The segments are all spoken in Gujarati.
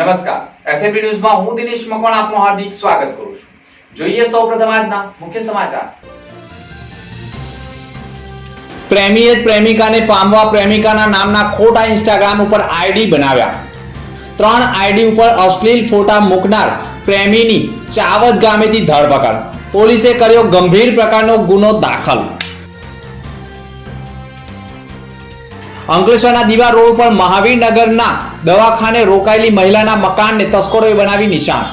નમસ્કાર. એસએપી ન્યૂઝમાં હું દિનેશ મકવાણ આપનું હાર્દિક સ્વાગત કરું છું. જોઈએ સૌપ્રથમ આજના મુખ્ય સમાચાર. પ્રેમીએ પ્રેમિકાને પામવા પ્રેમિકાના નામના ખોટા ઇન્સ્ટાગ્રામ ઉપર આઈડી બનાવ્યા. ત્રણ આઈડી ઉપર અશ્લીલ ફોટા મૂકનાર પ્રેમીની ચાવજ ગામેથી ધરપકડ. પોલીસે કર્યો ગંભીર પ્રકારનો ગુનો દાખલ. અંકલેશ્વરના દીવા રોડ પર મહાવીરનગરના દવાખાને રોકાયેલી મહિલાના મકાનને તસ્કરોએ બનાવી નિશાન.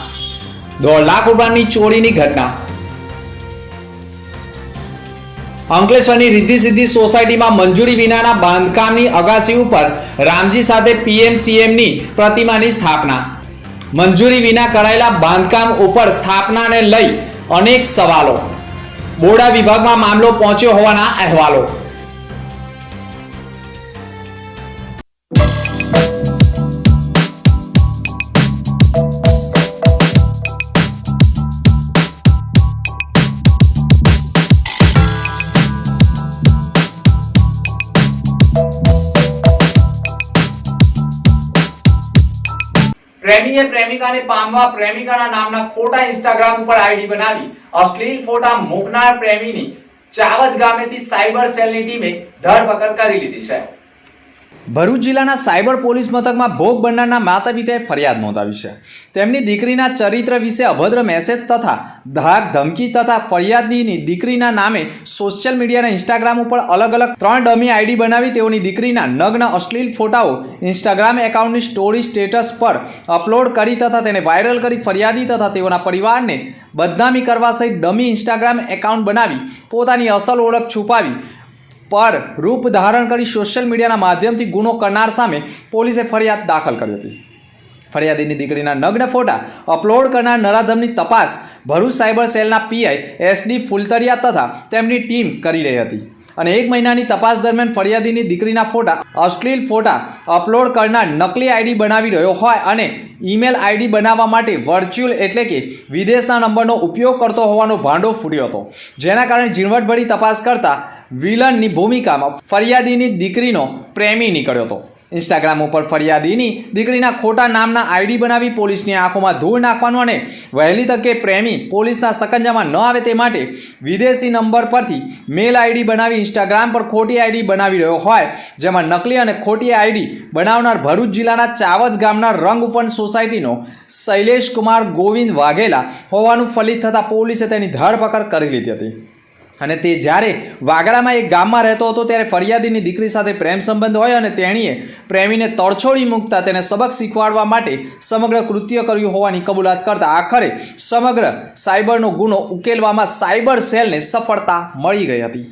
દોઢ લાખ રૂપિયાની ચોરીની ઘટના. અંકલેશ્વરની રિદ્ધિ સિદ્ધિ સોસાયટીમાં મંજૂરી વિનાના બાંધકામની અગાસી ઉપર રામજી સાથે પીએમસીએમની પ્રતિમાની સ્થાપના. મંજૂરી વિના કરાયેલા બાંધકામ ઉપર સ્થાપનાને લઈ અનેક સવાલો. બોડા વિભાગમાં મામલો પહોંચ્યો હોવાના અહેવાલો. પ્રેમીએ પ્રેમિકાને પામવા પ્રેમિકાના નામના ખોટા ઇન્સ્ટાગ્રામ ઉપર આઈડી બનાવી, અશ્લીલ ફોટા મોકનાર પ્રેમીની ચાવજ ગામેથી સાયબર સેલની ટીમે ધરપકડ કરી લીધી છે. ભરૂચ જિલ્લાના સાયબર પોલીસ મથકમાં ભોગ બનનારના માતા પિતાએ ફરિયાદ નોંધાવી છે. તેમની દીકરીના ચરિત્ર વિશે અભદ્ર મેસેજ તથા ધાક, ધમકી તથા ફરિયાદની દીકરીના નામે સોશિયલ મીડિયાના ઇન્સ્ટાગ્રામ ઉપર અલગ અલગ ત્રણ ડમી આઈડી બનાવી તેઓની દીકરીના નગ્ન, અશ્લીલ ફોટાઓ ઇન્સ્ટાગ્રામ એકાઉન્ટની સ્ટોરી સ્ટેટસ પર અપલોડ કરી તથા તેને વાયરલ કરી ફરિયાદી તથા તેઓના પરિવારને બદનામી કરવા સહિત ડમી ઇન્સ્ટાગ્રામ એકાઉન્ટ બનાવી પોતાની અસલ ઓળખ છુપાવી પર રૂપ ધારણ કરી સોશિયલ મીડિયાના માધ્યમથી ગુનો કરનાર સામે પોલીસે ફરિયાદ દાખલ કરી હતી. ફરિયાદીની દીકરીના નગ્ન ફોટા અપલોડ કરનાર નરાધમની તપાસ ભરૂચ સાયબર સેલના P I S D Phultariya તથા તેમની ટીમ કરી રહી હતી. અને એક મહિનાની તપાસ દરમિયાન ફરિયાદીની દીકરીના ફોટા, અશ્લીલ ફોટા અપલોડ કરનાર નકલી આઈડી બનાવી રહ્યો હોય અને ઈમેલ આઈડી બનાવવા માટે વર્ચ્યુઅલ એટલે કે વિદેશના નંબરનો ઉપયોગ કરતો હોવાનો ભાંડો ફૂટ્યો હતો. જેના કારણે ઝીણવટભરી તપાસ કરતા વિલનની ભૂમિકામાં ફરિયાદીની દીકરીનો પ્રેમી નીકળ્યો હતો. ઇન્સ્ટાગ્રામ ઉપર ફરિયાદીની દીકરીના ખોટા નામના આઈડી બનાવી પોલીસની આંખોમાં ધૂળ નાખવાનું અને વહેલી તકે પ્રેમી પોલીસના સકંજામાં ન આવે તે માટે વિદેશી નંબર પરથી મેલ આઈડી બનાવી ઇન્સ્ટાગ્રામ પર ખોટી આઈડી બનાવી રહ્યો હોય, જેમાં નકલી અને ખોટી આઈડી બનાવનાર ભરૂચ જિલ્લાના ચાવજ ગામના રંગઉપન સોસાયટીનો શૈલેષ કુમાર ગોવિંદ વાઘેલા હોવાનું ફલિત થતાં પોલીસે તેની ધરપકડ કરી લીધી હતી. અને તે જ્યારે વાગડામાં એક ગામમાં રહેતો હતો, ત્યારે ફરિયાદીની દીકરી સાથે પ્રેમ સંબંધ હોય અને તેણીએ પ્રેમીને તડછોડી મૂકતા તેને સબક શીખવાડવા માટે સમગ્ર કૃત્ય કર્યું હોવાની કબૂલાત કરતા આખરે સમગ્ર સાયબરનો ગુનો ઉકેલવામાં સાયબર સેલને સફળતા મળી ગઈ હતી.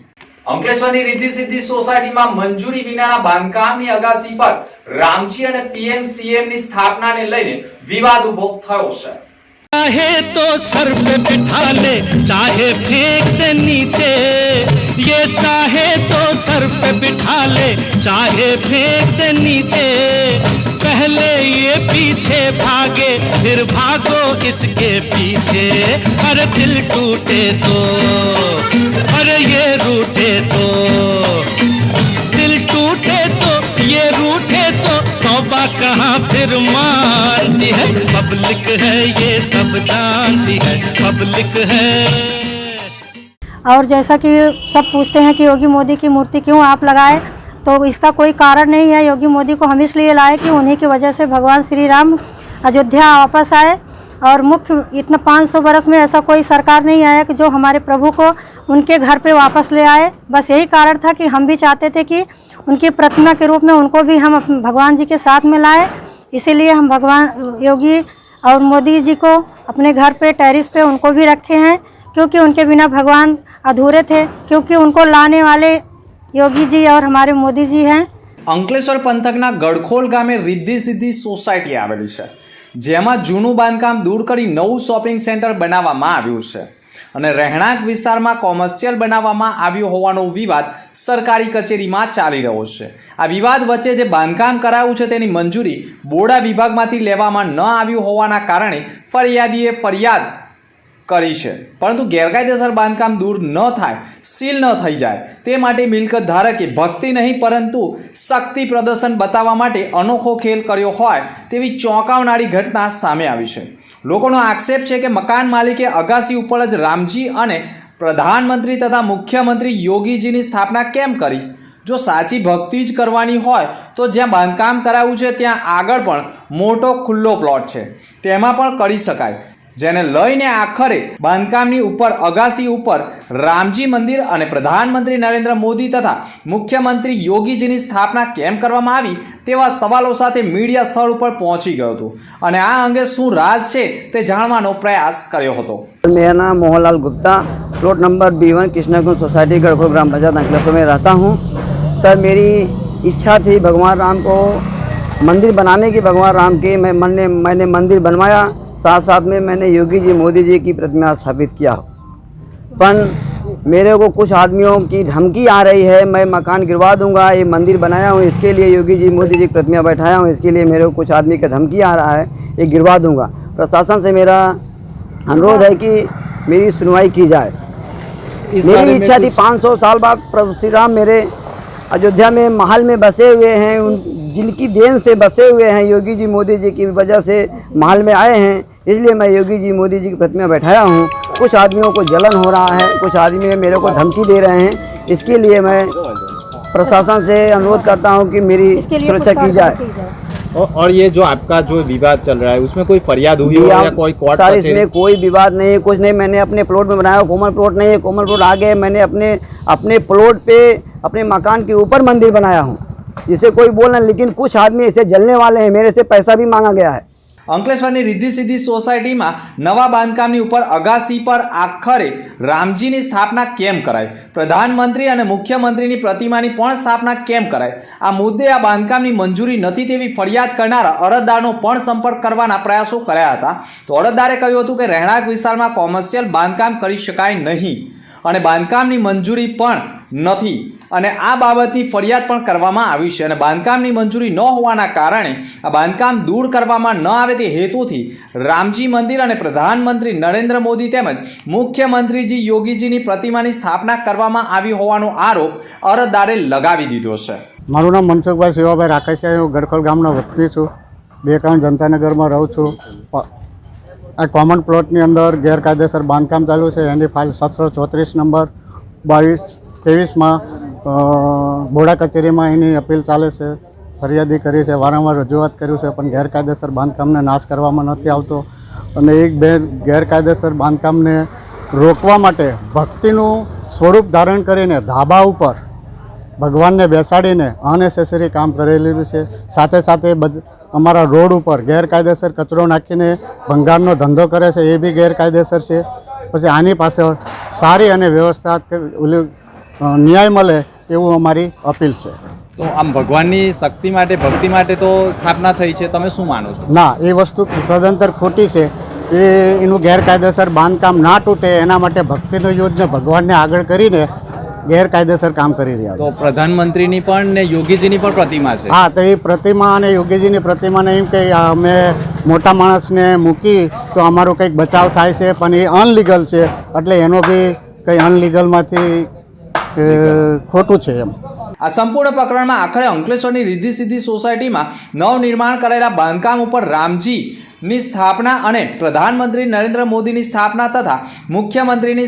અંકલેશ્વરની રિદ્ધિ સિદ્ધિ સોસાયટીમાં મંજૂરી વિનાના બાંધકામની અગાસી પર રામજી અને પીએમસીએમ સ્થાપનાને લઈને વિવાદ ઊભો થયો છે. चाहे तो सर पे बिठा ले, चाहे फेंक दे नीचे। ये चाहे तो सर पे बिठा ले, चाहे फेंक दे नीचे। पहले ये पीछे भागे, फिर भागो इसके पीछे। हर दिल टूटे तो हर ये रूटे तो। कहाँ फिर मानती है? पब्लिक है ये सब जानती है, पब्लिक है। और जैसा कि सब पूछते हैं कि योगी मोदी की मूर्ति क्यों आप लगाए तो इसका कोई कारण नहीं है। योगी मोदी को हम इसलिए लाए कि उन्हीं की वजह से भगवान श्री राम अयोध्या वापस आए। और मुख्य इतना 500 बरस में ऐसा कोई सरकार नहीं आया कि जो हमारे प्रभु को उनके घर पे वापस ले आए। बस यही कारण था कि हम भी चाहते थे कि उनकी प्रतिमा के रूप में उनको भी हम अपने भगवान जी के साथ में लाए इसीलिए हम भगवान योगी और मोदी जी को अपने घर पे टेरिस पे उनको भी रखे हैं क्योंकि उनके बिना भगवान अधूरे थे क्योंकि उनको लाने वाले योगी जी और हमारे मोदी जी हैं અંકલેશ્વર પંથકના ગડખોલ ગામે રિદ્ધિ સિદ્ધિ સોસાયટી આવેલી છે જેમાં જૂનું બાંધકામ દૂર કરી નવું શોપિંગ સેન્ટર બનાવવામાં આવ્યું છે અને રહેણાંક વિસ્તારમાં કોમર્શિયલ બનાવવામાં આવ્યો હોવાનો વિવાદ સરકારી કચેરીમાં ચાલી રહ્યો છે. આ વિવાદ વચ્ચે જે બાંધકામ કરાયું છે તેની મંજૂરી બોડા વિભાગમાંથી લેવામાં ન આવ્યું હોવાના કારણે ફરિયાદીએ ફરિયાદ કરી છે. પરંતુ ગેરકાયદેસર બાંધકામ દૂર ન થાય, સીલ ન થઈ જાય, તે માટે મિલકત ધારકે ભક્તિ નહીં, પરંતુ શક્તિ પ્રદર્શન બતાવવા માટે અનોખો ખેલ કર્યો હોય તેવી ચોંકાવનારી ઘટના સામે આવી છે. લોકોનો આક્ષેપ છે કે મકાન માલિકે અગાસી ઉપર જ રામજી અને પ્રધાનમંત્રી તથા મુખ્યમંત્રી યોગીજીની સ્થાપના કેમ કરી? જો સાચી ભક્તિ જ કરવાની હોય, તો જ્યાં બાંધકામ કરાવ્યું છે, ત્યાં આગળ પણ મોટો ખુલ્લો પ્લોટ છે. તેમાં પણ કરી શકાય. જેને લઈને આખરે બાંધકામની ઉપર અગાસી ઉપર રામજી મંદિર અને પ્રધાનમંત્રી નરેન્દ્ર મોદી તથા મુખ્યમંત્રી યોગીજીની સ્થાપના કેમ કરવામાં આવી તેવા સવાલો સાથે મીડિયા સ્થળ ઉપર પહોંચી ગયો હતું અને આ અંગે શું રાજ છે તે જાણવાનો પ્રયાસ કર્યો હતો मेरा नाम Mohanlal Gupta plot number B one Krishnakunj society Garhpur ग्राम पंचायत अंकलेश्वर में रहता हूँ सर मेरी इच्छा थी भगवान राम को मंदिर बनाने की भगवान राम की मैं मैंने मैंने मंदिर बनवाया साथ साथ में मैंने योगी जी मोदी जी की प्रतिमा स्थापित किया। पर मेरे को कुछ आदमियों की धमकी आ रही है मैं मकान गिरवा दूँगा ये मंदिर बनाया हूँ इसके लिए योगी जी मोदी जी की प्रतिमा बैठाया हूँ इसके लिए मेरे को कुछ आदमी का धमकी आ रहा है ये गिरवा दूँगा। प्रशासन से मेरा अनुरोध है कि मेरी सुनवाई की जाए। मेरी इच्छा थी 500 साल बाद प्रभु श्री राम मेरे अयोध्या में महल में बसे हुए हैं उन जिनकी देन से बसे हुए हैं योगी जी मोदी जी की वजह से महल में आए हैं। इसलिए मैं योगी जी मोदी जी की प्रतिमा बैठाया हूँ। कुछ आदमियों को जलन हो रहा है कुछ आदमी मेरे को धमकी दे रहे हैं। इसके लिए मैं प्रशासन से अनुरोध करता हूँ कि मेरी सुरक्षा की जाए। और, ये जो आपका जो विवाद चल रहा है उसमें कोई फरियाद हुई हो या कोई कोर्ट सर इसमें कोई विवाद नहीं है कुछ नहीं। मैंने अपने प्लॉट में बनाया कोमल प्लॉट नहीं है कोमल प्लॉट आगे है। मैंने अपने अपने प्लॉट पे अपने मकान के ऊपर मंदिर बनाया हूँ। जिसे कोई बोलना लेकिन कुछ आदमी ऐसे जलने वाले हैं। मेरे से पैसा भी मांगा गया है। અંકલેશ્વરની રિદ્ધિ સિદ્ધિ સોસાયટીમાં નવા બાંધકામની ઉપર અગાસી પર આખરે રામજીની સ્થાપના કેમ કરાય પ્રધાનમંત્રી અને મુખ્યમંત્રીની પ્રતિમાની પણ સ્થાપના કેમ કરાય આ મુદ્દે આ બાંધકામની મંજૂરી નથી તેવી ફરિયાદ કરનારા અરજદારનો પણ સંપર્ક કરવાના પ્રયાસો કર્યા હતા. તો અરજદારે કહ્યું હતું કે રહેણાંક વિસ્તારમાં કોમર્શિયલ બાંધકામ કરી શકાય નહીં. અને બાંધકામની મંજૂરી પણ નથી. અને આ બાબતની ફરિયાદ પણ કરવામાં આવી છે. અને બાંધકામની મંજૂરી ન હોવાના કારણે આ બાંધકામ દૂર કરવામાં ન આવે તે હેતુથી રામજી મંદિર અને પ્રધાનમંત્રી નરેન્દ્ર મોદી તેમજ મુખ્યમંત્રીજી યોગીજીની પ્રતિમાની સ્થાપના કરવામાં આવી હોવાનો આરોપ અરજદારે લગાવી દીધો છે. મારું નામ મનસુખભાઈ શિવાભાઈ રાકેશિયા. હું ગડખોલ ગામનો વતની છું. બે કામ જનતાનગરમાં રહું છું. આ કોમન પ્લોટની અંદર ગેરકાયદેસર બાંધકામ ચાલુ છે. એની ફાઇલ સાતસો ચોત્રીસ નંબર બાવીસ ત્રેવીસમાં બોડા કચેરીમાં એની અપીલ ચાલે છે. ફરિયાદી કરી છે, વારંવાર રજૂઆત કર્યું છે, પણ ગેરકાયદેસર બાંધકામને નાશ કરવામાં નથી આવતો. અને એક બે ગેરકાયદેસર બાંધકામને રોકવા માટે ભક્તિનું સ્વરૂપ ધારણ કરીને ધાબા ઉપર ભગવાનને બેસાડીને અનનેસેસરી કામ કરેલું છે. સાથે સાથે અમારા રોડ ઉપર ગેરકાયદેસર કચરો નાખીને ભંગારનો ધંધો કરે છે એ બી ગેરકાયદેસર છે. પછી આની પાસે સારી અને વ્યવસ્થા ન્યાય મળે એવું અમારી અપીલ છે. તો આમ ભગવાનની શક્તિ માટે ભક્તિ માટે તો સ્થાપના થઈ છે તમે શું માનો છો? ના એ વસ્તુ સદંતર ખોટી છે. એ એનું ગેરકાયદેસર બાંધકામ ના તૂટે એના માટે ભક્તિનો યોજના ભગવાનને આગળ કરીને ગેરકાયદેસર કામ કરી રહ્યા છે. તો પ્રધાનમંત્રીની પણ ને યોગીજીની પણ પ્રતિમા છે? હા તો એ પ્રતિમા અને યોગીજીની પ્રતિમાને એમ કે અમે મોટા માણસને મૂકી તો અમારો કંઈક બચાવ થાય છે પણ એ અનલીગલ છે. એટલે એનો બી કંઈ અનલીગલમાંથી ખોટું છે એમ. આ સંપૂર્ણ પ્રકરણમાં આખરે અંકલેશ્વરની રિદ્ધિ સિદ્ધિ સોસાયટીમાં નવનિર્માણ કરેલા બાંધકામ ઉપર રામજી ની સ્થાપના અને પ્રધાનમંત્રી નરેન્દ્ર મોદીની સ્થાપના તથા મુખ્યમંત્રીની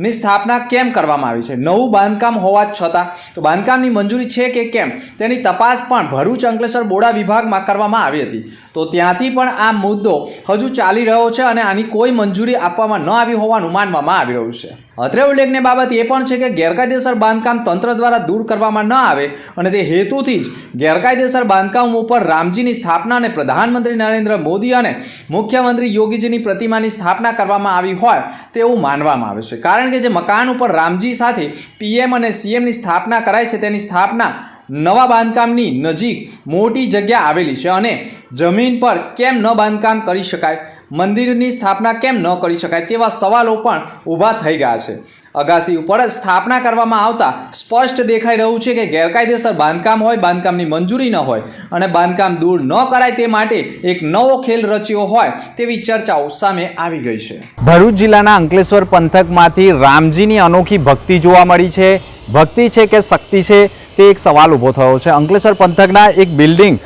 પ્રતિમાની સ્થાપના કેમ કરવામાં આવી છે? નવું બાંધકામ હોવા છતાં, તો બાંધકામની મંજૂરી છે કે કેમ? તેની તપાસ પણ ભરૂચ અંકલેશ્વર બોડા વિભાગમાં કરવામાં આવી હતી. તો ત્યાંથી પણ આ મુદ્દો હજુ ચાલી રહ્યો છે અને આની કોઈ મંજૂરી આપવામાં ન આવી હોવાનું માનવામાં આવી રહ્યું છે. અત્રે ઉલ્લેખની બાબત એ પણ છે કે ગેરકાયદેસર બાંધકામ તંત્ર દ્વારા દૂર કરવામાં ન આવે અને તે હેતુથી જ ગેરકાયદેસર બાંધકામ ઉપર રામજીની સ્થાપના અને પ્રધાનમંત્રી નરેન્દ્ર મોદી અને મુખ્યમંત્રી યોગીજીની પ્રતિમાની સ્થાપના કરવામાં આવી હોય તેવું માનવામાં આવે છે. કારણ કે જે મકાન ઉપર રામજી સાથે પીએમ અને સીએમની સ્થાપના કરાય છે, તેની સ્થાપના નવા બાંધકામની નજીક મોટી જગ્યા આવેલી છે અને જમીન પર કેમ ન બાંધકામ કરી શકાય, મંદિરની સ્થાપના કેમ ન કરી શકાય તેવા સવાલો પણ ઊભા થઈ ગયા છે. અગાસી ઉપર સ્થાપના કરવામાં આવતા સ્પષ્ટ દેખાઈ રહ્યું છે કે ગેરકાયદેસર બાંધકામ હોય, બાંધકામની મંજૂરી ન હોય અને બાંધકામ દૂર ન કરાય તે માટે એક નવો ખેલ રચ્યો હોય તેવી ચર્ચાઓ સામે આવી ગઈ છે. ભરૂચ જિલ્લાના અંકલેશ્વર પંથકમાંથી રામજીની અનોખી ભક્તિ જોવા મળી છે. ભક્તિ છે કે શક્તિ છે તે એક સવાલ ઊભો થયો છે. અંકલેશ્વર પંથકના એક બિલ્ડિંગ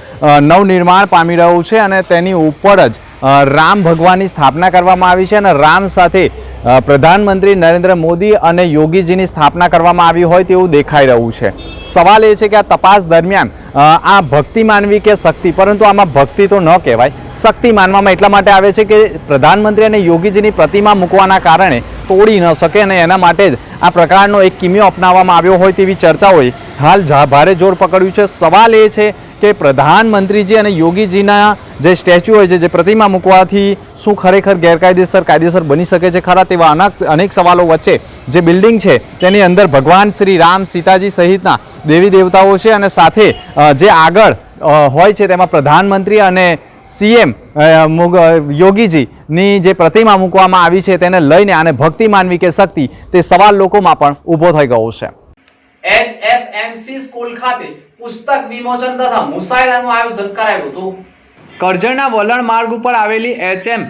નવનિર્માણ પામી રહ્યું છે અને તેની ઉપર જ રામ ભગવાનની સ્થાપના કરવામાં આવી છે અને રામ સાથે પ્રધાનમંત્રી નરેન્દ્ર મોદી અને યોગીજીની સ્થાપના કરવામાં આવી હોય તેવું દેખાઈ રહ્યું છે. સવાલ એ છે કે આ તપાસ દરમિયાન આ ભક્તિ માનવી કે શક્તિ? પરંતુ આમાં ભક્તિ તો ન કહેવાય. શક્તિ માનવામાં એટલા માટે આવે છે કે પ્રધાનમંત્રી અને યોગીજીની પ્રતિમા મૂકવાના કારણે તોડી ન શકે અને એના માટે જ આ પ્રકારનો એક કિમિયો અપનાવવામાં આવ્યો હોય તેવી ચર્ચાઓએ હાલ ભારે જોર પકડ્યું છે. સવાલ એ છે કે પ્રધાનમંત્રીજી અને યોગીજીના જે સ્ટેચ્યુ હોય છે, જે પ્રતિમા મૂકવાથી શું ખરેખર ગેરકાયદેસર કાયદેસર બની શકે છે ખરા તેવા અનેક સવાલો વચ્ચે જે બિલ્ડિંગ છે, તેની અંદર ભગવાન શ્રી રામ સીતાજી સહિતના દેવી દેવતાઓ છે અને સાથે જે આગળ હોય છે તેમાં પ્રધાનમંત્રી અને સીએમ યોગીજીની જે પ્રતિમા મૂકવામાં આવી છે તેને લઈને આને ભક્તિ માનવી કે શક્તિ તે સવાલ લોકોમાં પણ ઊભો થઈ ગયો છે. એચએફએમસી સ્કૂલ ખાતે પુસ્તક વિમોચન તથા મુસાયરાનું આયોજન કરાયું હતું. કરજણના વલણ માર્ગ ઉપર આવેલી H M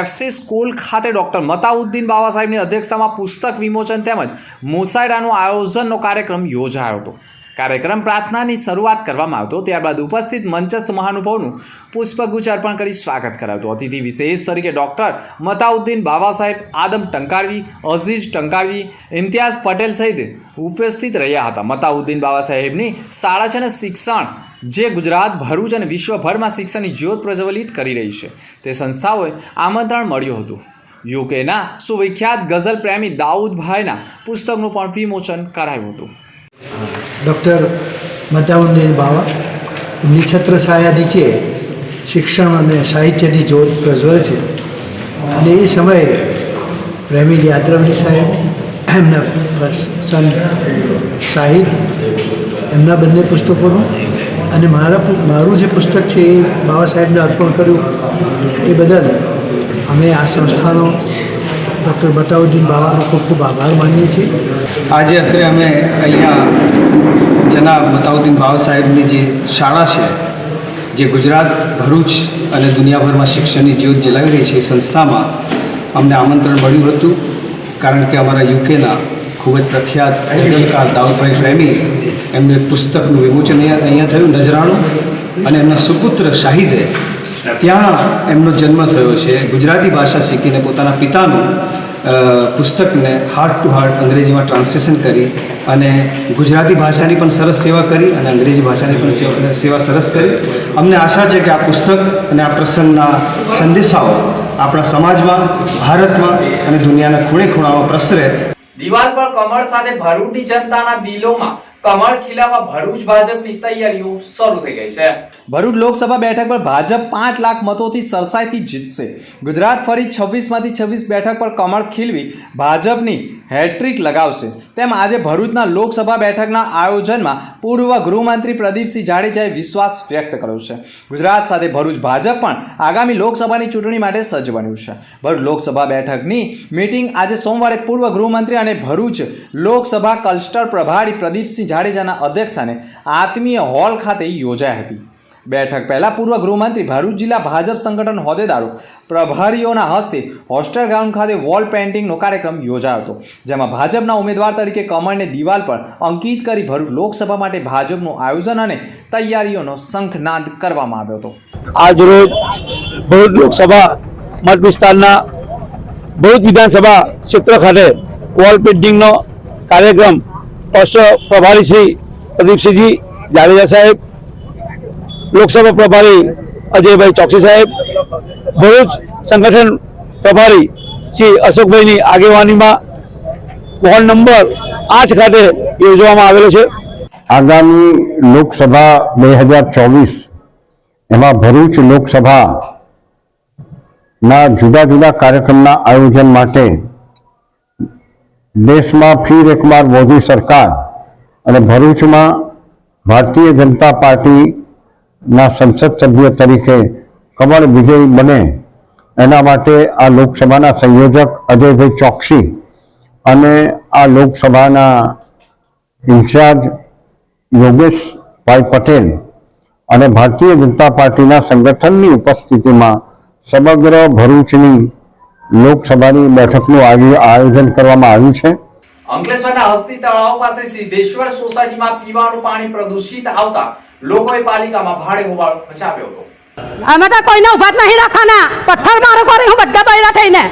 F C school ખાતે ડોક્ટર મતાઉદ્દીન બાબા સાહેબની અધ્યક્ષતામાં પુસ્તક વિમોચન તેમજ મુસાયરાનું આયોજનનો કાર્યક્રમ યોજાયો હતો. કાર્યક્રમ પ્રાર્થનાની શરૂઆત કરવામાં આવતો, ત્યારબાદ ઉપસ્થિત મંચસ્થ મહાનુભાવનું પુષ્પગુચ્છ અર્પણ કરી સ્વાગત કરાવતું. અતિથિ વિશેષ તરીકે ડૉક્ટર મતાઉદ્દીન બાબા સાહેબ, આદમ ટંકારવી, અઝીઝ ટંકારવી, ઇમ્તિયાઝ પટેલ સહિત ઉપસ્થિત રહ્યા હતા. મતાઉદ્દીન બાબા સાહેબની શાળા છે ને શિક્ષણ, જે ગુજરાત, ભરૂચ અને વિશ્વભરમાં શિક્ષણની જ્યોત પ્રજ્વલિત કરી રહી છે. તે સંસ્થાઓએ આમંત્રણ મળ્યું હતું. યુકેના સુવિખ્યાત ગઝલ પ્રેમી દાઉદભાઈના પુસ્તકનું પણ વિમોચન કરાયું હતું. ડૉક્ટર મતાઉદ્દીન બાવા એમની છત્રછાયા નીચે શિક્ષણ અને સાહિત્યની જોત પ્રજ્વલ છે. અને એ સમયે પ્રેમી યાત્રાવલી સાહેબ, એમના સન સાહિદ એમના બંને પુસ્તકોનું અને મારા મારું જે પુસ્તક છે એ બાબા સાહેબને અર્પણ કર્યું. એ બદલ અમે આ સંસ્થાનો ડૉક્ટર બતાઉદ્દીન બાવાનો ખૂબ ખૂબ આભાર માનીએ છીએ. આજે અત્યારે અમે અહીંયા જનાબ બતાઉદ્દીન બાબા સાહેબની જે શાળા છે, જે ગુજરાત ભરૂચ અને દુનિયાભરમાં શિક્ષણની જ્યોત જલાવી રહી છે એ સંસ્થામાં અમને આમંત્રણ મળ્યું હતું. કારણ કે અમારા યુકેના ખૂબ જ પ્રખ્યાત ગઝલકાર દાઉદભાઈ પ્રેમી એમને પુસ્તકનું વિમોચન અહીંયા અહીંયા થયું નજરાણું અને એમના સુપુત્ર શાહિદે ત્યાં એમનો જન્મ થયો છે. ગુજરાતી ભાષા શીખીને પોતાના પિતાનું પુસ્તકને હાર્ટ ટુ હાર્ટ અંગ્રેજીમાં ટ્રાન્સલેશન કરી અને ગુજરાતી ભાષાની પણ સરસ સેવા કરી અને અંગ્રેજી ભાષાની પણ સેવા સેવા સરસ કરી. અમને આશા છે કે આ પુસ્તક અને આ પ્રસંગના સંદેશાઓ આપણા સમાજમાં, ભારતમાં અને દુનિયાના ખૂણે ખૂણામાં પ્રસરે. દિવાલ પર કમળ સાથે ભરૂચની જનતાના દિલોમાં કમળ ખીલાવા ભરૂચ ભાજપની તૈયારીઓ શરૂ થઈ ગઈ છે. ભરૂચ લોકસભા બેઠક પર ભાજપ પાંચ લાખ મતોથી સરસાઈથી જીતશે. ગુજરાત ફરી છવ્વીસમાંથી છવ્વીસ બેઠક પર કમળ ખીલવી ભાજપની હેટ્રિક લગાવશે. તેમ આજે ભરૂચના લોકસભા બેઠકના આયોજનમાં પૂર્વ ગૃહમંત્રી પ્રદીપસિંહ જાડેજાએ વિશ્વાસ વ્યક્ત કર્યો છે. ગુજરાત સાથે ભરૂચ ભાજપ પણ આગામી લોકસભાની ચૂંટણી માટે સજ્જ બન્યું છે. ભરૂચ લોકસભા બેઠકની મીટિંગ આજે સોમવારે પૂર્વ ગૃહમંત્રી અને ભરૂચ લોકસભા ક્લસ્ટર પ્રભારી પ્રદીપસિંહ જાડેજાના અધ્યક્ષસ્થાને આત્મીય હોલ ખાતે યોજાઈ હતી. બેઠક પહેલાં પૂર્વ ગૃહમંત્રી ભરૂચ જિલ્લા ભાજપ સંગઠન હોદ્દેદારો પ્રભારીઓના હસ્તે હોસ્ટેલ ગ્રાઉન્ડ ખાતે વોલ પેઇન્ટિંગનો કાર્યક્રમ યોજાયો હતો, જેમાં ભાજપના ઉમેદવાર તરીકે કમળને દિવાલ પર અંકિત કરી ભરૂચ લોકસભા માટે ભાજપનું આયોજન અને તૈયારીઓનો શંખનાદ કરવામાં આવ્યો હતો. આજરોજ ભરૂચ લોકસભા મત વિસ્તારના ભરૂચ વિધાનસભા ક્ષેત્ર ખાતે વોલ પેઇન્ટિંગનો કાર્યક્રમ રાષ્ટ્ર પ્રભારી શ્રી પ્રદીપસિંહજી જાડેજા સાહેબ, લોકસભા પ્રભારી અજયભાઈ ચોકસી સાહેબ, ભરૂચ સંગઠન પ્રભારી શ્રી અશોકભાઈની આગેવાનીમાં વોર્ડ નંબર આઠ ખાતે યોજવામાં આવેલો છે. આગામી લોકસભા બે હજાર ચોવીસ, એમાં ભરૂચ લોકસભાના જુદા જુદા કાર્યક્રમના આયોજન માટે દેશમાં ફીર એકવાર મોદી સરકાર અને ભરૂચમાં ભારતીય જનતા પાર્ટીના સંસદ સભ્ય તરીકે કમળ વિજય બને. એના માટે આ લોકસભાના સંયોજક અજયભાઈ ચોકસી અને આ લોકસભાના ઇન્ચાર્જ યોગેશભાઈ પટેલ અને ભારતીય જનતા પાર્ટીના સંગઠનની ઉપસ્થિતિમાં સમગ્ર ભરૂચની લોકસભાની બેઠકનું આયો- આયોજન કરવામાં આવ્યું છે. અંકલેશ્વરના હસ્તી તળાવ પાસે સિદ્ધેશ્વર સોસાયટીમાં પીવાનું પાણી પ્રદૂષિત આવતા લોકોએ પાલિકામાં ભારે હોબાળો મચાવ્યો હતો. અમે તો કોઈને ઊભા જ નહીં રાખવાના. પથ્થર મારો કરી હું બધા બૈરા થઈને.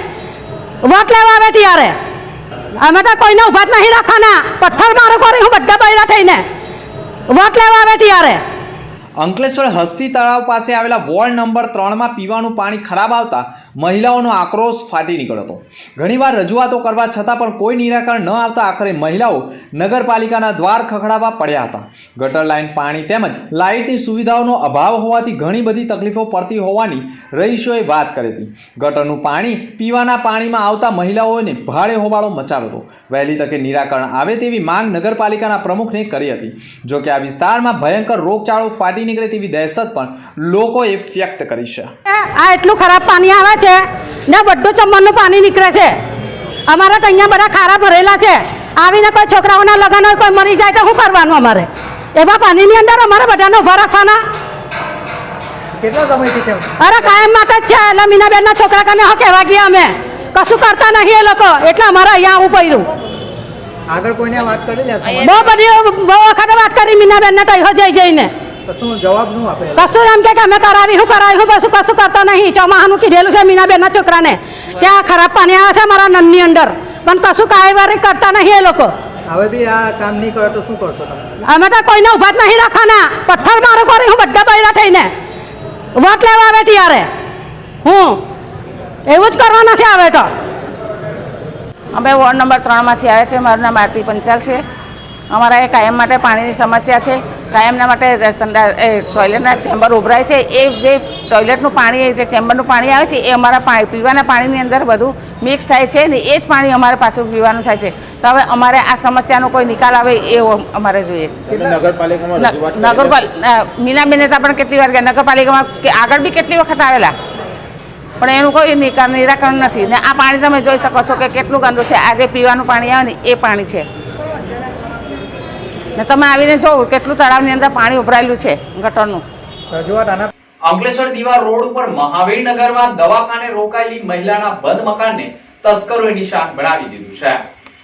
વોટ લેવા આવે ત્યારે. અમે તો કોઈને ઊભા જ નહીં રાખવાના. પથ્થર મારો કરી હું બધા બૈરા થઈને. વોટ લેવા આવે ત્યારે. અંકલેશ્વર હસ્તી તળાવ પાસે આવેલા વોર્ડ નંબર ત્રણમાં પીવાનું પાણી ખરાબ આવતા મહિલાઓનો આક્રોશ ફાટી નીકળ્યો હતો. ઘણીવાર રજૂઆતો કરવા છતાં પણ કોઈ નિરાકરણ ન આવતા આખરે મહિલાઓ નગરપાલિકાના દ્વાર ખખડાવવા પડ્યા હતા. ગટર લાઇન, પાણી તેમજ લાઇટની સુવિધાઓનો અભાવ હોવાથી ઘણી બધી તકલીફો પડતી હોવાની રહીશોએ વાત કરી હતી. ગટરનું પાણી પીવાના પાણીમાં આવતા મહિલાઓને ભારે હોબાળો મચાવ્યો હતો. વહેલી તકે નિરાકરણ આવે તેવી માંગ નગરપાલિકાના પ્રમુખને કરી હતી. જોકે આ વિસ્તારમાં ભયંકર રોગચાળો ફાટી નીકળે તેવી દહેશત પણ લોકોએ વ્યક્ત કરી છે. આ એટલું ખરાબ પાણી આવે છે ને બધું ચમનનું પાણી નીકળે છે. અમારા તો અહીંયા બધા ખારા ભરેલા છે. આવીને કોઈ છોકરાઓના લગ્ન હોય કોઈ મરી જાય તો શું કરવાનું અમારે? એવા પાણીની અંદર અમારે બધાને ઊભા રાખવાના. કેટલા સમયથી છે? અરે કાયમ માટે જ છે એટલે મીનાબેનના છોકરા કને હો કહેવા ગયા અમે. કશું કરતા નહીં એ લોકો એટલે અમારે અહીંયા આવું પડ્યું. આગળ કોઈને વાત કરી લે બહુ બધી બહુ વખત વાત કરી મીનાબેનને કહ્યું જઈ જઈને. તો શું જવાબ શું આપે? કશું એમ કે કે અમે કરાવી હું કરાવી હું કશું કશું કરતો નહીં. ચોમાહાનું કીધેલું છે મીનાબેનના છોકરાને. કે આ ખરાબ પાણી આવે છે મારા નનની અંદર. પણ કશું કાયવારી કરતા નહીં એ લોકો. હવે બી આ કામ નહીં કરે તો શું કરશો તમે? અમે તો કોઈને ઊભા જ નહીં રાખવાના. પથ્થર મારો કરી હું બધા બૈરા થઈને. વોટ લેવા આવે ત્યારે? હું? એવું જ કરવાના છે હવે તો. અમે વોર્ડ નંબર ત્રણમાંથી આવે છે મારું નામ આરતી પંચાલ છે. અમારા એ કાયમ માટે પાણીની સમસ્યા છે. કાયમના માટે સંડા એ ટોયલેટના ચેમ્બર ઉભરાય છે. એ જે ટોયલેટનું પાણી જે ચેમ્બરનું પાણી આવે છે એ અમારા પાણી પીવાના પાણીની અંદર બધું મિક્સ થાય છે ને એ જ પાણી અમારે પાછું પીવાનું થાય છે. તો હવે અમારે આ સમસ્યાનો કોઈ નિકાલ આવે એ અમારે જોઈએ. નગરપાલ મીનાબેને તો પણ કેટલી વાર ગયા? નગરપાલિકામાં કે આગળ બી કેટલી વખત આવેલા? પણ એનું કોઈ નિકાલ નિરાકરણ નથી. ને આ પાણી તમે જોઈ શકો છો કે કેટલું ગંદુ છે. આ જે પીવાનું પાણી આવે ને એ પાણી છે. ને તમે આવીને જોવો કેટલું તળાવની અંદર પાણી ઉભરાયેલું છે ગટરનું. અંકલેશ્વર દીવા રોડ ઉપર મહાવીર નગરમાં દવાખાને રોકાયેલી મહિલાના બંધ મકાનને તસ્કરોએ નિશાન બનાવી દીધું છે.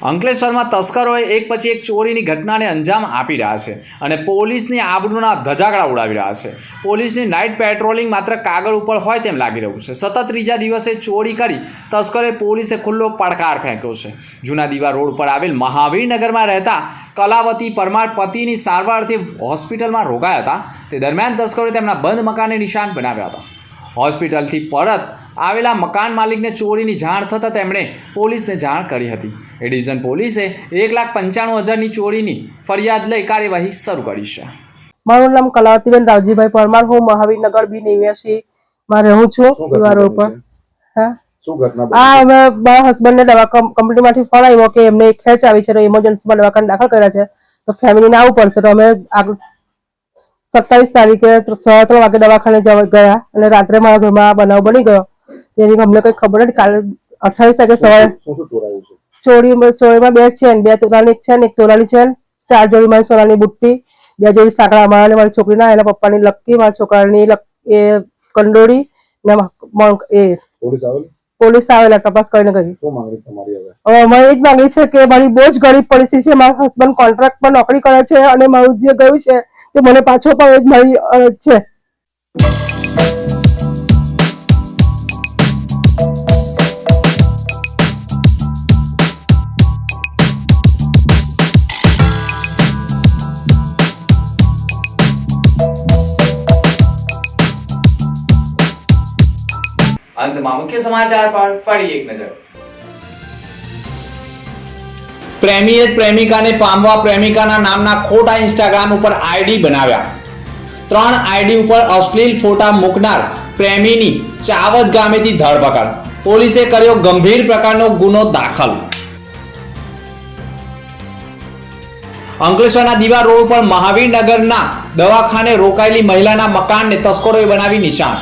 અંકલેશ્વરમાં તસ્કરોએ એક પછી એક ચોરીની ઘટનાને અંજામ આપી રહ્યા છે અને પોલીસની આબરૂના ધજાગડા ઉડાવી રહ્યા છે. પોલીસની નાઇટ પેટ્રોલિંગ માત્ર કાગળ ઉપર હોય તેમ લાગી રહ્યું છે. સતત ત્રીજા દિવસે ચોરી કરી તસ્કરે પોલીસે ખુલ્લો પડકાર ફેંક્યો છે. જૂના દીવા રોડ પર આવેલ મહાવીરનગરમાં રહેતા કલાવતી પરમાર પતિની સારવાર અર્થે હોસ્પિટલમાં રોકાયા હતા. તે દરમિયાન તસ્કરોએ તેમના બંધ મકાનને નિશાન બનાવ્યા હતા. હોસ્પિટલથી પરત આવેલા મકાન માલિકને ચોરીની જાણ થતાં તેમણે પોલીસને જાણ કરી હતી. એ ડિવિઝન પોલીસે એક લાખ પંચાણું હજારની ચોરીની ફરિયાદ લઈ કાર્યવાહી શરૂ કરી છે. મારું નામ કલાવતીબેન રાવજીભાઈ પરમાર. હું મહાવીરનગર બી નેવ્યાસીમાં રહું છું? દીવા ઉપર. હા? હા આ હવે મારા હસબન્ડને દવા કંપનીમાંથી ફોન આવ્યો કે એમને ખેંચ આવી છે તો ઇમરજન્સીમાં દવાખાને દાખલ કર્યા છે. તો ફેમિલીને આવવું પડશે. તો અમે આગળ સત્તાવીસ તારીખે સવા ત્રણ વાગે દવાખાને જવા ગયા અને રાત્રે મારા ઘરમાં બનાવ બની ગયો. તેની અમને કઈ ખબર નથી. કાલે અઠાવીસ તારીખે સવારે ચોરી ચોરીમાં બે ચેન બે તોલાની ને એક તોલાની ને ચાર જોડી મારી સોનાની બુટ્ટી બે જોડી સાંકળા અમારા મારી છોકરીના એના પપ્પાની લક્કી મારા છોકરાની એ કંડોળી ને એ પોલીસ આવેલા? તપાસ કરીને ગઈ. હવે? અમારે એ જ માંગણી છે કે મારી બહુ જ ગરીબ પરિસ્થિતિ છે. મારા હસબન્ડ કોન્ટ્રાક્ટ પર નોકરી કરે છે અને મારું જે ગયું છે તે મને પાછો પણ એ જ મારી છે. અંતમાં મુખ્ય સમાચાર પર ફરી એક નજર. પ્રેમીએ પ્રેમિકાને પામવા પ્રેમિકાના નામના ખોટા ઇન્સ્ટાગ્રામ ઉપર આઈડી બનાવ્યા. ત્રણ આઈડી ઉપર અશ્લીલ ફોટા મૂકનાર પ્રેમીની ચાવજ ગામેથી ધરપકડ. પોલીસે કર્યો ગંભીર પ્રકારનો ગુનો દાખલ. અંકલેશ્વરના દીવા રોડ પર મહાવીરનગરના દવાખાને રોકાયેલી મહિલાના મકાનને તસ્કરોએ બનાવી નિશાન.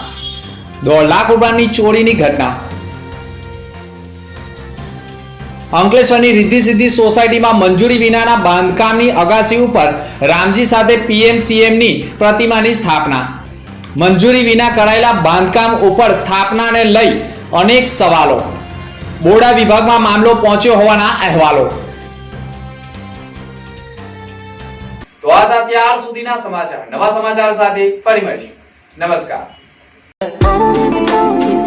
દોઢ લાખ રૂપિયાની ચોરીની ઘટના. અંકલેશ્વરની રિદ્ધિ સિદ્ધિ સોસાયટીમાં મંજૂરી વિનાના બાંધકામની અગાસી ઉપર રામજી સાથે પીએમસીએમની પ્રતિમાની સ્થાપના. મંજૂરી વિના કરાયેલા બાંધકામ ઉપર સ્થાપનાને લઈ અનેક સવાલો. બોડા વિભાગમાં મામલો પહોંચ્યો હોવાના અહેવાલો. તો આ ત્યાર સુધીના સમાચાર. નવા સમાચાર સાથે ફરી મળીશું. નમસ્કાર. I don't even know you